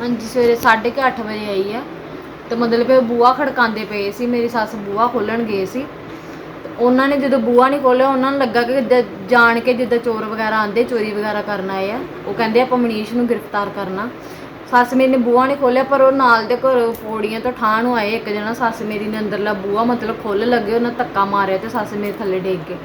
ਹਾਂਜੀ, ਸਵੇਰੇ 8:30 ਵਜੇ ਆਈ ਆ। ਤੇ ਮਤਲਬ ਕਿ ਬੂਆ ਖੜਕਾਉਂਦੇ ਪਏ ਸੀ, ਮੇਰੀ ਸੱਸ ਬੂਆ ਖੋਲਣ ਗਏ ਸੀ। ਉਹਨਾਂ ਨੇ ਜਦੋਂ ਬੂਆ ਨਹੀਂ ਖੋਲਿਆ, ਉਹਨਾਂ ਨੂੰ ਲੱਗਾ ਕਿ ਜਿੱਦਾਂ ਜਾਣ ਕੇ ਜਿੱਦਾਂ ਚੋਰ ਵਗੈਰਾ ਆਂਦੇ ਚੋਰੀ ਵਗੈਰਾ ਕਰਨ ਆਏ ਆ। ਉਹ ਕਹਿੰਦੇ ਆਪਾਂ ਮਨੀਸ਼ ਨੂੰ ਗ੍ਰਿਫਤਾਰ ਕਰਨਾ। ਸੱਸ ਮੇਰੀ ਨੇ ਬੂਆ ਨਹੀਂ ਖੋਲਿਆ, ਪਰ ਉਹ ਨਾਲ ਦੇ ਘਰੋਂ ਪੌੜੀਆਂ ਤੋਂ ਠਾਹ ਨੂੰ ਆਏ ਇੱਕ ਜਣਾ। ਸੱਸ ਮੇਰੀ ਨੇ ਅੰਦਰਲਾ ਬੂਆ ਮਤਲਬ ਖੋਲ ਲੱਗੇ, ਉਹਨਾਂ ਧੱਕਾ ਮਾਰਿਆ ਤੇ ਸੱਸ ਮੇਰੇ ਥੱਲੇ ਡੇਗ ਗਏ।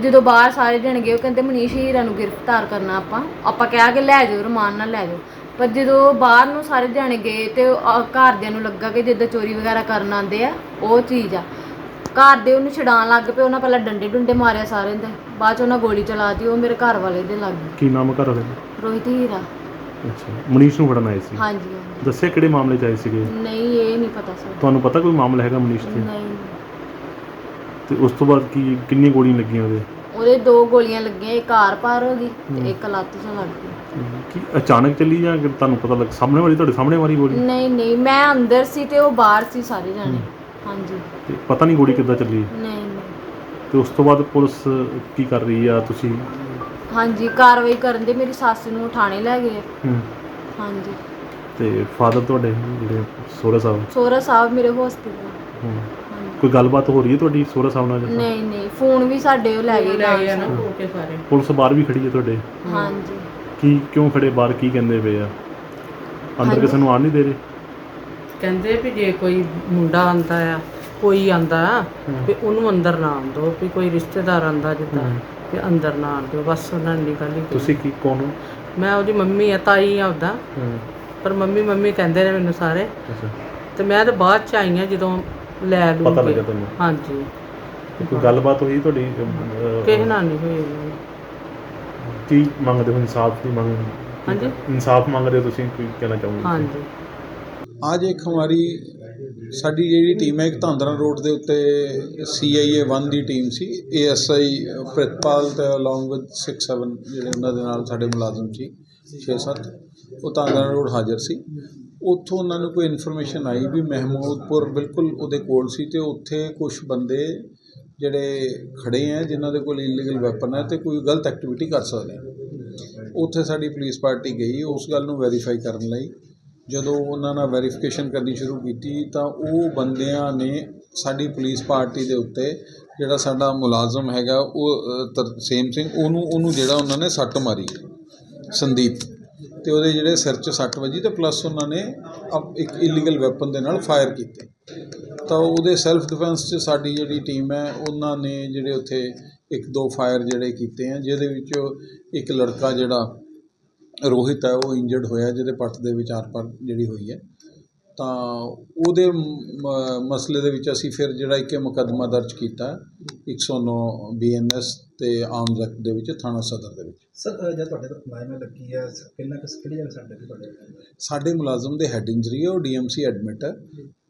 ਜਦੋਂ ਬਾਹਰ ਸਾਰੇ ਜਣ ਗਏ, ਉਹ ਕਹਿੰਦੇ ਮਨੀਸ਼ ਹੀਰਾ ਨੂੰ ਗ੍ਰਿਫਤਾਰ ਕਰਨਾ ਆਪਾਂ। ਆਪਾਂ ਕਿਹਾ ਕਿ ਲੈ ਜਾਓ, ਰਮਾਨ ਨਾਲ ਲੈ ਜਾਓ। ਪਰ ਜਦੋਂ ਬਾਹਰ ਨੂੰ ਸਾਰੇ ਜਣੇ ਗਏ ਤੇ ਉਹ, ਘਰਦਿਆਂ ਨੂੰ ਲੱਗਾ ਕਿ ਜਿੱਦਾਂ ਚੋਰੀ ਵਗੈਰਾ ਕਰਨ ਆਉਂਦੇ ਆ ਉਹ ਚੀਜ਼ ਆ। ਘਰ ਦੇ ਉਹਨੂੰ ਛਡਾਣ ਲੱਗ ਪਏ ਉਹਨਾਂ ਪਹਿਲਾਂ ਡੰਡੇ ਡੁੰਡੇ ਮਾਰਿਆ ਸਾਰਿਆਂ ਦੇ ਬਾਅਦ ਚ ਉਹਨਾਂ ਗੋਲੀ ਚਲਾਤੀ ਉਹ ਮੇਰੇ ਘਰ ਵਾਲੇ ਦੇ ਲੱਗ ਗਈ ਕੀ ਨਾਮ ਘਰ ਵਾਲੇ ਦਾ? ਰੋਹਿਤ ਹੀਰਾ। ਅੱਛਾ ਮਨੀਸ਼ ਨੂੰ ਫੜਨ ਆਏ ਸੀ? ਹਾਂਜੀ ਹਾਂਜੀ। ਦੱਸਿਆ ਕਿਹੜੇ ਮਾਮਲੇ 'ਚ ਆਏ ਸੀਗੇ? ਨਹੀਂ ਇਹ ਨਹੀਂ ਪਤਾ ਸਰ। ਤੁਹਾਨੂੰ ਪਤਾ ਕੋਈ ਮਾਮਲਾ ਹੈਗਾ ਮਨੀਸ਼ ਤੇ? ਨਹੀਂ। ਤੇ ਉਸ ਤੋਂ ਬਾਅਦ ਕੀ ਕਿੰਨੀ ਗੋਲੀਆਂ ਲੱਗੀਆਂ ਉਹਦੇ? ਉਹਦੇ ਦੋ ਗੋਲੀਆਂ ਲੱਗੀਆਂ ਇੱਕ ਆਰ ਪਾਰ ਹੋ ਗਈ ਤੇ ਇੱਕ ਲੱਤ 'ਚ ਲੱਗ ਗਈ। ਕੀ ਅਚਾਨਕ ਚੱਲੀ ਜਾਂ ਕਿ ਤੁਹਾਨੂੰ ਪਤਾ ਲੱਗ? ਸਾਹਮਣੇ ਵਾਲੀ ਤੁਹਾਡੇ ਸਾਹਮਣੇ ਮਾਰੀ ਗੋਲੀ? ਨਹੀਂ ਨਹੀਂ ਮੈਂ ਅੰਦਰ ਸੀ ਤੇ ਉਹ ਬਾਹਰ ਸੀ ਸਾਰੇ ਜਾਣੇ। ਹਾਂਜੀ। ਤੇ ਪਤਾ ਨਹੀਂ ਗੋਲੀ ਕਿੱਦਾਂ ਚੱਲੀ? ਨਹੀਂ ਨਹੀਂ। ਤੇ ਉਸ ਤੋਂ ਬਾਅਦ ਪੁਲਿਸ ਕੀ ਕਰ ਰਹੀ ਆ ਤੁਸੀਂ? ਹਾਂਜੀ ਕਾਰਵਾਈ ਕਰਨ ਦੇ ਮੇਰੀ ਸੱਸ ਨੂੰ ਥਾਣੇ ਲੈ ਗਏ। ਹਾਂਜੀ। ਤੇ ਫਾਦਰ ਤੁਹਾਡੇ ਜਿਹੜੇ ਸੋਹਰਾ ਸਾਹਿਬ? ਸੋਹਰਾ ਸਾਹਿਬ ਮੇਰੇ ਹਸਪੀਟਲ ਹੂੰ। ਕੋਈ ਗੱਲਬਾਤ ਹੋ ਰਹੀ ਹੈ ਤੁਹਾਡੀ ਸੋਹਰਾ ਸਾਹਿਬ ਨਾਲ ਜਾਂ? ਨਹੀਂ ਨਹੀਂ ਫੋਨ ਵੀ ਸਾਡੇ ਉਹ ਲੈ ਗਏ ਨਾਲ ਨਾ ਹੋ ਕੇ ਸਾਰੇ। ਪੁਲਿਸ ਬਾਹਰ ਵੀ ਖੜੀ ਹੈ ਤੁਹਾਡੇ? ਹਾਂਜੀ। ਕੀ ਕਿਉਂ ਖੜੇ ਬਾਹਰ? ਕੀ ਕਹਿੰਦੇ ਪਏ ਆ? ਅੰਦਰ ਕਿਸੇ ਨੂੰ ਆਣ ਨਹੀਂ ਦੇ ਰਹੇ? ਕਹਿੰਦੇ ਵੀ ਜੇ ਕੋਈ ਮੁੰਡਾ ਆਂਦਾ ਆ ਕੋਈ ਆਂਦਾ ਆ ਵੀ ਉਹਨੂੰ ਅੰਦਰ ਨਾ ਆਉਣ ਦਿਓ ਵੀ ਕੋਈ ਰਿਸ਼ਤੇਦਾਰ ਆਂਦਾ ਜਿੱਦਾਂ। ਵੀ ਅੰਦਰ ਨਾ ਆਉਣ ਦਿਓ ਬਸ ਉਹਨਾਂ ਨੇ ਗੱਲ ਹੀ ਕੀਤੀ ਤੁਸੀਂ ਕੀ ਕੌਣ ਹੋ? ਮੈਂ ਉਹਦੀ ਮੰਮੀ ਆ ਤਾਈ ਆ ਉਹਦਾ। ਪਰ ਮੰਮੀ ਮੰਮੀ ਕਹਿੰਦੇ ਨੇ ਮੈਨੂੰ ਸਾਰੇ। ਅੱਛਾ। ਤੇ ਮੈਂ ਤਾਂ ਬਾਅਦ ਚ ਆਈ ਆ ਜਦੋਂ ਲੈ ਲੂ ਪਤਾ ਲੱਗਾ ਤੁਹਾਨੂੰ? ਹਾਂਜੀ। ਕੋਈ ਗੱਲਬਾਤ ਹੋਈ ਤੁਹਾਡੀ ਅਹ, ਕਿਸੇ ਨਾਲ ਨਹੀਂ ਹੋਈ ਇੰਨੀ। ਕੀ ਮੰਗਦੇ ਹੋ ਇਨਸਾਫ ਦੀ ਮੰਗ? ਹਾਂਜੀ। ਇਨਸਾਫ ਮੰਗਦੇ ਹੋ ਤੁਸੀਂ ਕੀ ਕਹਿਣਾ ਚਾਹੋਗੇ? ਹਾਂਜੀ। ਅੱਜ ਇੱਕ ਹਮਾਰੀ ਸਾਡੀ ਜਿਹੜੀ ਟੀਮ ਹੈ ਇੱਕ ਧਾਂਦਰਾ ਰੋਡ ਦੇ ਉੱਤੇ ਸੀਆਈਏ 1 ਦੀ ਟੀਮ ਸੀ। ਏਐਸਆਈ ਪ੍ਰਿਤਪਾਲ ਤੇ ਅਲੋਂਗ ਵਿਦ 6-7 ਜਿਹੜੇ ਉਹਨਾਂ ਦੇ ਨਾਲ ਸਾਡੇ ਮੁਲਾਜ਼ਮ ਸੀ 6-7 ਉਹ ਧਾਂਦਰਾ ਰੋਡ ਹਾਜ਼ਰ ਸੀ। ਉੱਥੋਂ ਉਹਨਾਂ ਨੂੰ ਕੋਈ ਇਨਫੋਰਮੇਸ਼ਨ ਆਈ ਵੀ ਮਹਿਮੂਦਪੁਰ ਬਿਲਕੁਲ ਉਹਦੇ ਕੋਲ ਸੀ ਤੇ ਉੱਥੇ ਕੁਝ ਬੰਦੇ ਜਿਹੜੇ ਖੜੇ ਹੈ ਜਿਨ੍ਹਾਂ ਦੇ ਕੋਲ ਇਲੀਗਲ ਵੈਪਨ ਹੈ ਤੇ ਕੋਈ ਗਲਤ ਐਕਟੀਵਿਟੀ ਕਰ ਸਕਦੇ ਆ। ਉੱਥੇ ਸਾਡੀ ਪੁਲਿਸ ਪਾਰਟੀ ਗਈ, ਉਸ ਗੱਲ ਨੂੰ ਵੈਰੀਫਾਈ ਕਰਨ ਲਈ। ਜਦੋਂ ਉਹਨਾਂ ਨਾਲ ਵੈਰੀਫਿਕੇਸ਼ਨ ਕਰਨੀ ਸ਼ੁਰੂ ਕੀਤੀ ਤਾਂ ਉਹ ਬੰਦਿਆਂ ਨੇ ਸਾਡੀ ਪੁਲਿਸ ਪਾਰਟੀ ਦੇ ਉੱਤੇ ਜਿਹੜਾ ਸਾਡਾ ਮੁਲਾਜ਼ਮ ਹੈਗਾ, ਉਹ ਤਰਸੇਮ ਸਿੰਘ, ਉਹਨੂੰ ਉਹਨੂੰ ਜਿਹੜਾ ਉਹਨਾਂ ਨੇ ਸੱਟ ਮਾਰੀ, ਸੰਦੀਪ। ਤੇ ਉਹਦੇ ਜਿਹੜੇ ਸਿਰ 'ਚ ਸੱਟ ਵੱਜੀ ਤੇ ਪਲੱਸ ਉਹਨਾਂ ਨੇ ਅਪ- ਇੱਕ ਇਲੀਗਲ ਵੈਪਨ ਦੇ ਨਾਲ ਫਾਇਰ ਕੀਤੇ। ਤਾਂ ਉਹਦੇ ਸੈਲਫ ਡਿਫੈਂਸ 'ਚ ਸਾਡੀ ਜਿਹੜੀ ਟੀਮ ਹੈ, ਉਹਨਾਂ ਨੇ ਜਿਹੜੇ ਉੱਥੇ ਇੱਕ ਦੋ ਫਾਇਰ ਜਿਹੜੇ ਕੀਤੇ ਆ, ਜਿਹਦੇ ਵਿੱਚ ਇੱਕ ਲੜਕਾ ਜਿਹੜਾ ਰੋਹਿਤ ਹੈ, ਉਹ ਇੰਜਰਡ ਹੋਇਆ, ਜਿਹਦੇ ਪੱਟ ਦੇ ਵਿਚਾਰ ਆਰ-ਪਾਰ ਜਿਹੜੀ ਹੋਈ ਹੈ। ਤਾਂ ਉਹਦੇ ਮ- ਮਸਲੇ ਦੇ ਵਿੱਚ ਅਸੀਂ ਫਿਰ ਜਿਹੜਾ ਇੱਕ ਮੁਕੱਦਮਾ ਦਰਜ ਕੀਤਾ। 109 ਬੀਐਨਐਸ ਤੇ ਆਰਮਸ ਐਕਟ ਦੇ ਵਿੱਚ ਥਾਣਾ ਸਦਰ ਦੇ ਵਿੱਚ। ਸਰ ਜਦ ਤੁਹਾਡੇ ਤੋਂ ਮੁਲਾਜ਼ਮ ਲੱਗੀ ਹੈ ਕਿੰਨਾ ਕਿਸ ਕਿਹੜੀ ਜਗ੍ਹਾ ਸਾਡੇ ਤੇ ਤੁਹਾਡੇ ਸਾਡੇ ਮੁਲਾਜ਼ਮ ਦੇ ਹੈਡ ਇੰਜਰੀ ਹੈ ਉਹ ਡੀਐਮਸੀ ਐਡਮਿਟ ਹੈ।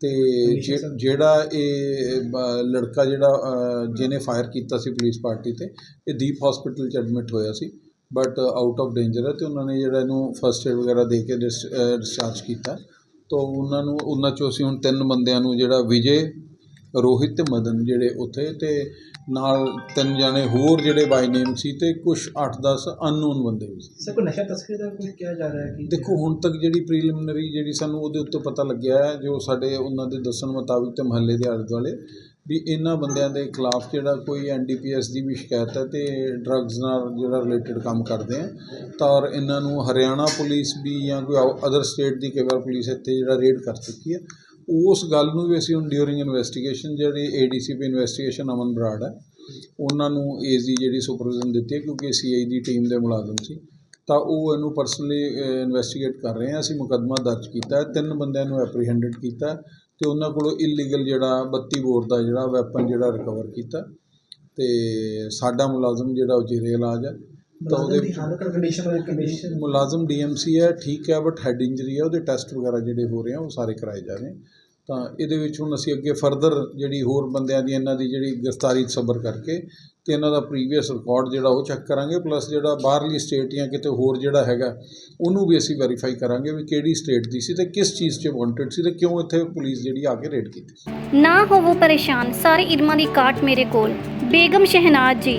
ਤੇ ਜੇ-। ਜਿਹੜਾ ਇਹ ਲੜਕਾ ਜਿਹੜਾ ਜਿਹਨੇ ਫਾਇਰ ਕੀਤਾ ਸੀ ਪੁਲਿਸ ਪਾਰਟੀ ਤੇ ਇਹ ਦੀਪ ਹਸਪੀਟਲ ਚ ਐਡਮਿਟ ਹੋਇਆ ਸੀ। ਬਟ ਆਊਟ ਆਫ ਡੇਂਜਰ ਹੈ ਤੇ ਉਹਨਾਂ ਨੇ ਜਿਹੜਾ ਇਹਨੂੰ ਫਸਟ ਏਡ ਵਗੈਰਾ ਦੇ ਕੇ ਡਿਸਚਾਰਜ ਕੀਤਾ। ਤਾਂ ਉਹਨਾਂ ਨੂੰ ਉਹਨਾਂ ਚੋਂ ਅਸੀਂ ਹੁਣ ਤਿੰਨ ਬੰਦਿਆਂ ਨੂੰ ਜਿਹੜਾ ਵਿਜੇ ਰੋਹਿਤ ਤੇ ਮਦਨ ਜਿਹੜੇ ਉੱਥੇ ਤੇ ਨਾਲ ਤਿੰਨ ਜਾਣੇ ਹੋਰ ਜਿਹੜੇ ਬਾਈ ਨੇਮ ਸੀ ਤੇ ਕੁਝ 8-10 ਅਨਨੋਨ ਬੰਦੇ ਵੀ ਸੀ। ਸਰ ਕੋਈ ਨਸ਼ਾ ਤਸਕਰੀ ਦਾ ਕੁਝ ਕਿਹਾ ਜਾ ਰਿਹਾ ਹੈ ਕਿ ਦੇਖੋ ਹੁਣ ਤੱਕ ਜਿਹੜੀ ਪ੍ਰੀਲਿਮਿਨਰੀ ਜਿਹੜੀ ਸਾਨੂੰ ਉਹਦੇ ਉੱਤੇ ਪਤਾ ਲੱਗਿਆ ਹੈ ਜੋ ਸਾਡੇ ਉਹਨਾਂ ਦੇ ਦੱਸਣ ਮੁਤਾਬਿਕ ਤੇ ਮਹੱਲੇ ਦੇ ਆਲੇ ਦੁਆਲੇ ਵੀ ਇਹਨਾਂ ਬੰਦਿਆਂ ਦੇ ਖਿਲਾਫ ਜਿਹੜਾ ਕੋਈ ਐਨਡੀਪੀਐਸ ਦੀ ਵੀ ਸ਼ਿਕਾਇਤ ਹੈ ਤੇ ਡਰੱਗਸ ਨਾਲ ਜਿਹੜਾ ਰਿਲੇਟਡ ਕੰਮ ਕਰਦੇ ਆ ਤਾਂ ਔਰ ਇਹਨਾਂ ਨੂੰ ਹਰਿਆਣਾ ਪੁਲਿਸ ਵੀ ਜਾਂ ਕੋਈ ਅਦਰ ਸਟੇਟ ਦੀ ਕਈ ਵਾਰ ਪੁਲਿਸ ਇੱਥੇ ਜਿਹੜਾ ਰੇਡ ਕਰ ਚੁੱਕੀ ਹੈ ਉਸ ਗੱਲ ਨੂੰ ਵੀ ਅਸੀਂ ਹੁਣ ਡਿਊਰਿੰਗ ਇਨਵੈਸਟੀਗੇਸ਼ਨ ਜਿਹੜੀ ਏਡੀਸੀਪੀ ਇਨਵੈਸਟੀਗੇਸ਼ਨ ਅਮਨ ਬਰਾੜ ਹੈ, ਉਹਨਾਂ ਨੂੰ ਏਜ਼ ਦੀ ਜਿਹੜੀ ਸੁਪਰਵਿਜ਼ਨ ਦਿੱਤੀ ਹੈ ਕਿਉਂਕਿ ਸੀਆਈ ਦੀ ਟੀਮ ਦੇ ਮੁਲਾਜ਼ਮ ਸੀ, ਤਾਂ ਉਹ ਇਹਨੂੰ ਪਰਸਨਲੀ ਇਨਵੈਸਟੀਗੇਟ ਕਰ ਰਹੇ ਆ। ਅਸੀਂ ਮੁਕੱਦਮਾ ਦਰਜ ਕੀਤਾ ਤਿੰਨ ਬੰਦਿਆਂ ਨੂੰ ਐਪਰੀਹੈਂਡਡ ਕੀਤਾ ਹੈ ਤੇ ਉਹਨਾਂ ਕੋਲੋਂ ਇਲੀਗਲ ਜਿਹੜਾ 32 ਬੋਰ ਦਾ ਜਿਹੜਾ ਵੈਪਨ ਜਿਹੜਾ ਰਿਕਵਰ ਕੀਤਾ ਤੇ ਸਾਡਾ ਮੁਲਾਜ਼ਮ ਜਿਹੜਾ ਉਹ ਜੇਰੇ ਇਲਾਜ ਹੈ। ਤਾਂ ਉਹਦੇ ਹਾਲਤ ਕੰਡੀਸ਼ਨ ਔਰ ਕੰਡੀਸ਼ਨ ਮੁਲਾਜ਼ਮ ਡੀਐਮਸੀ ਹੈ ਠੀਕ ਹੈ ਬਟ ਹੈਡ ਇੰਜਰੀ ਹੈ ਉਹਦੇ ਟੈਸਟ ਵਗੈਰਾ ਜਿਹੜੇ ਹੋ ਰਹੇ ਆ ਉਹ ਸਾਰੇ ਕਰਾਏ ਜਾ ਰਹੇ ਤਾਂ ਇਹਦੇ ਵਿੱਚ ਹੁਣ ਅਸੀਂ ਅੱਗੇ ਫਰਦਰ ਜਿਹੜੀ ਹੋਰ ਬੰਦਿਆਂ ਦੀ ਇਹਨਾਂ ਦੀ ਜਿਹੜੀ ਗ੍ਰਿਫਤਾਰੀ ਸਬਰ ਕਰਕੇ ਤੇ ਇਹਨਾਂ ਦਾ ਪ੍ਰੀਵੀਅਸ ਰਿਕਾਰਡ ਜਿਹੜਾ ਉਹ ਚੈੱਕ ਕਰਾਂਗੇ ਪਲੱਸ ਜਿਹੜਾ ਬਾਹਰਲੀ ਸਟੇਟ ਜਾਂ ਕਿਤੇ ਹੋਰ ਜਿਹੜਾ ਹੈਗਾ ਉਹਨੂੰ ਵੀ ਅਸੀਂ ਵੈਰੀਫਾਈ ਕਰਾਂਗੇ ਵੀ ਕਿਹੜੀ ਸਟੇਟ ਦੀ ਸੀ ਤੇ ਕਿਸ ਚੀਜ਼ 'ਚ ਵਾਂਟਡ ਸੀ ਤੇ ਕਿਉਂ ਇੱਥੇ ਪੁਲਿਸ ਜਿਹੜੀ ਆ ਕੇ ਰੇਡ ਕੀਤੀ ਸੀ। ਨਾ ਹੋਵੋ ਪਰੇਸ਼ਾਨ ਸਾਰੇ ਇਲਮਾਂ ਦੀ ਕਾਟ ਮੇਰੇ ਕੋਲ। ਬੇਗਮ ਸ਼ਹਿਨਾਜ਼ ਜੀ।